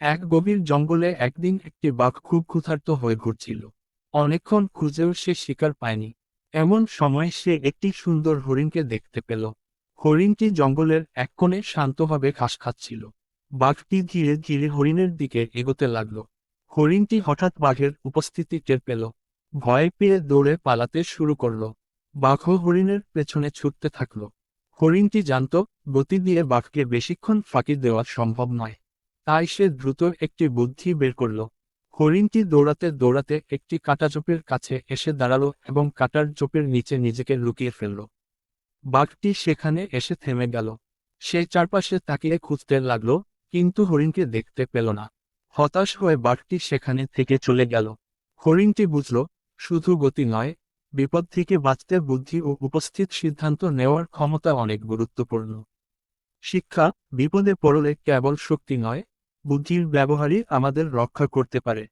এক গভীর জঙ্গলে একদিন একটি বাঘ খুব ক্ষুধার্ত হয়ে ঘুরছিল। অনেকক্ষণ খুঁজেও সে শিকার পায়নি। এমন সময় সে একটি সুন্দর হরিণকে দেখতে পেল। হরিণটি জঙ্গলের এক কোণে শান্তভাবে ঘাস খাচ্ছিল। বাঘটি ধীরে ধীরে হরিণের দিকে এগোতে লাগল। হরিণটি হঠাৎ বাঘের উপস্থিতি টের পেল। ভয় পেয়ে দৌড়ে পালাতে শুরু করল। বাঘও হরিণের পেছনে ছুটতে থাকল। হরিণটি জানত, গতি দিয়ে বাঘকে বেশিক্ষণ ফাঁকি দেওয়া সম্ভব নয়। তাই সে দ্রুত একটি বুদ্ধি বের করল। হরিণটি দৌড়াতে দৌড়াতে একটি কাঁটাচোপের কাছে এসে দাঁড়াল এবং কাঁটার চোপের নিচে নিজেকে লুকিয়ে ফেলল। বাঘটি সেখানে এসে থেমে গেল। সে চারপাশে তাকিয়ে খুঁজতে লাগল, কিন্তু হরিণকে দেখতে পেল না। হতাশ হয়ে বাঘটি সেখানে থেকে চলে গেল। হরিণটি বুঝল, শুধু গতি নয়, বিপদ থেকে বাঁচতে বুদ্ধি ও উপস্থিত সিদ্ধান্ত নেওয়ার ক্ষমতা অনেক গুরুত্বপূর্ণ। শিক্ষা, বিপদে পড়লে কেবল শক্তি নয় বুদ্ধির ব্যবহারই আমাদের রক্ষা করতে পারে।